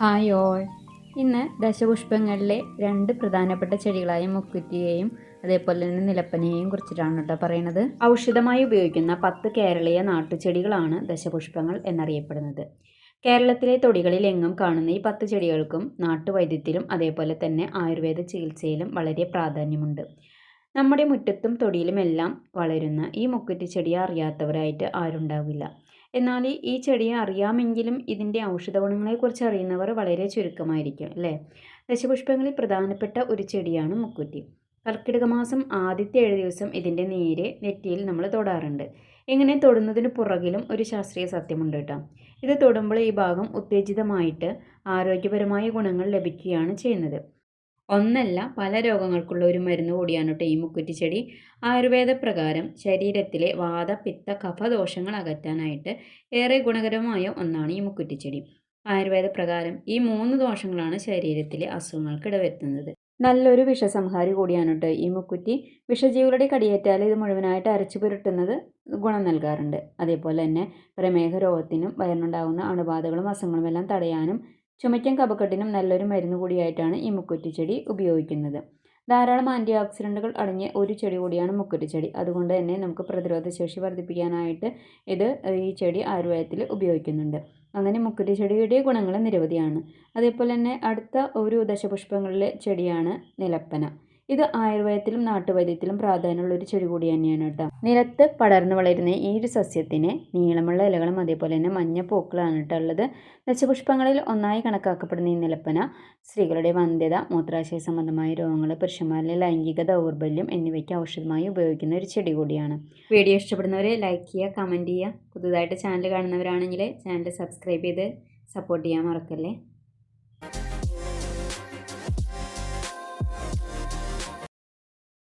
Hi all ഇന്ന് ദശപുഷ്പങ്ങളിലെ രണ്ട് പ്രധാനപ്പെട്ട ചെടികളായ മുക്കുറ്റിയെയും അതേപോലെ തന്നെ നിലപ്പനയെയും കുറിച്ചിട്ടാണ് കേട്ടോ പറയുന്നത്. ഔഷധമായി ഉപയോഗിക്കുന്ന പത്ത് കേരളീയ നാട്ടുചെടികളാണ് ദശപുഷ്പങ്ങൾ എന്നറിയപ്പെടുന്നത്. കേരളത്തിലെ തൊടികളിൽ എങ്ങും കാണുന്ന ഈ പത്ത് ചെടികൾക്കും നാട്ടുവൈദ്യത്തിലും അതേപോലെ തന്നെ ആയുർവേദ ചികിത്സയിലും വളരെ പ്രാധാന്യമുണ്ട്. നമ്മുടെ മുറ്റത്തും തൊടിയിലുമെല്ലാം വളരുന്ന ഈ മുക്കുറ്റി ചെടിയെ അറിയാത്തവരായിട്ട് ആരുണ്ടാവില്ല. എന്നാൽ ഈ ചെടിയെ അറിയാമെങ്കിലും ഇതിന്റെ ഔഷധ ഗുണങ്ങളെക്കുറിച്ച് അറിയുന്നവർ വളരെ ചുരുക്കമായിരിക്കും അല്ലേ? ദശപുഷ്പങ്ങളിൽ പ്രധാനപ്പെട്ട ഒരു ചെടിയാണ് മുക്കുറ്റി. കർക്കിടക മാസം ആദ്യത്തെ ഏഴ് ദിവസം ഇതിന്റെ നീര് നെറ്റിയിൽ നമ്മൾ തൊടാറുണ്ട്. ഇങ്ങനെ തൊടുന്നതിന് പുറകിലും ഒരു ശാസ്ത്രീയ സത്യമുണ്ട് കേട്ടോ. ഇത് തൊടുമ്പോൾ ഈ ഭാഗം ഉത്തേജിതമായിട്ട് ആരോഗ്യപരമായ ഗുണങ്ങൾ ലഭിക്കുകയാണ് ചെയ്യുന്നത്. ഒന്നല്ല പല രോഗങ്ങൾക്കുള്ള ഒരു മരുന്ന് കൂടിയാണ് കേട്ടോ ഈ മുക്കുറ്റി ചെടി ആയുർവേദ പ്രകാരം ശരീരത്തിലെ വാത പിത്ത കഫ ദോഷങ്ങൾ അകറ്റാനായിട്ട് ഏറെ ഗുണകരമായ ഒന്നാണ് ഈ മുക്കുറ്റിച്ചെടി. ആയുർവേദ പ്രകാരം ഈ മൂന്ന് ദോഷങ്ങളാണ് ശരീരത്തിലെ അസുഖങ്ങൾക്ക് ഇടവരുത്തുന്നത്. നല്ലൊരു വിഷസംഹാരി കൂടിയാണ് കേട്ടോ ഈ മുക്കുറ്റി. വിഷജീവികളുടെ കടിയേറ്റാൽ ഇത് മുഴുവനായിട്ട് അരച്ചു പുരട്ടുന്നത് ഗുണം നൽകാറുണ്ട്. അതേപോലെ തന്നെ പ്രമേഹ രോഗത്തിനും വയറിനുണ്ടാകുന്ന അണുബാധകളും അസുഖങ്ങളും എല്ലാം തടയാനും ചുമയ്ക്കും കപക്കെട്ടിനും നല്ലൊരു മരുന്ന് കൂടിയായിട്ടാണ് ഈ മുക്കുറ്റിച്ചെടി ഉപയോഗിക്കുന്നത്. ധാരാളം ആന്റി ഓക്സിഡന്റുകൾ അടങ്ങിയ ഒരു ചെടി കൂടിയാണ് മുക്കുറ്റിച്ചെടി അതുകൊണ്ട് തന്നെ നമുക്ക് പ്രതിരോധശേഷി വർദ്ധിപ്പിക്കാനായിട്ട് ഇത് ഈ ചെടി ആയുർവേദത്തിൽ ഉപയോഗിക്കുന്നുണ്ട്. അങ്ങനെ മുക്കുറ്റി ചെടിയുടെ ഗുണങ്ങൾ നിരവധിയാണ്. അതേപോലെ തന്നെ അടുത്ത ഒരു ദശപുഷ്പങ്ങളിലെ ചെടിയാണ് നിലപ്പന. ഇത് ആയുർവേദത്തിലും നാട്ടുവൈദ്യത്തിലും പ്രാധാന്യമുള്ള ഒരു ചെടി കൂടി തന്നെയാണ് കേട്ടോ. നിലത്ത് പടർന്നു വളരുന്ന ഈ ഒരു സസ്യത്തിന് നീളമുള്ള ഇലകളും അതേപോലെ തന്നെ മഞ്ഞ പൂക്കളാണ് കേട്ടോ ഉള്ളത്. ദശപുഷ്പങ്ങളിൽ ഒന്നായി കണക്കാക്കപ്പെടുന്ന ഈ നിലപ്പന സ്ത്രീകളുടെ വന്ധ്യത മൂത്രാശയ സംബന്ധമായ രോഗങ്ങൾ പുരുഷന്മാരിലെ ലൈംഗിക ദൗർബല്യം എന്നിവയ്ക്ക് ഔഷധമായി ഉപയോഗിക്കുന്ന ഒരു ചെടി കൂടിയാണ്. വീഡിയോ ഇഷ്ടപ്പെടുന്നവർ ലൈക്ക് ചെയ്യുക കമന്റ് ചെയ്യുക. പുതുതായിട്ട് ചാനൽ കാണുന്നവരാണെങ്കിൽ ചാനൽ സബ്സ്ക്രൈബ് ചെയ്ത് സപ്പോർട്ട് ചെയ്യാൻ മറക്കല്ലേ?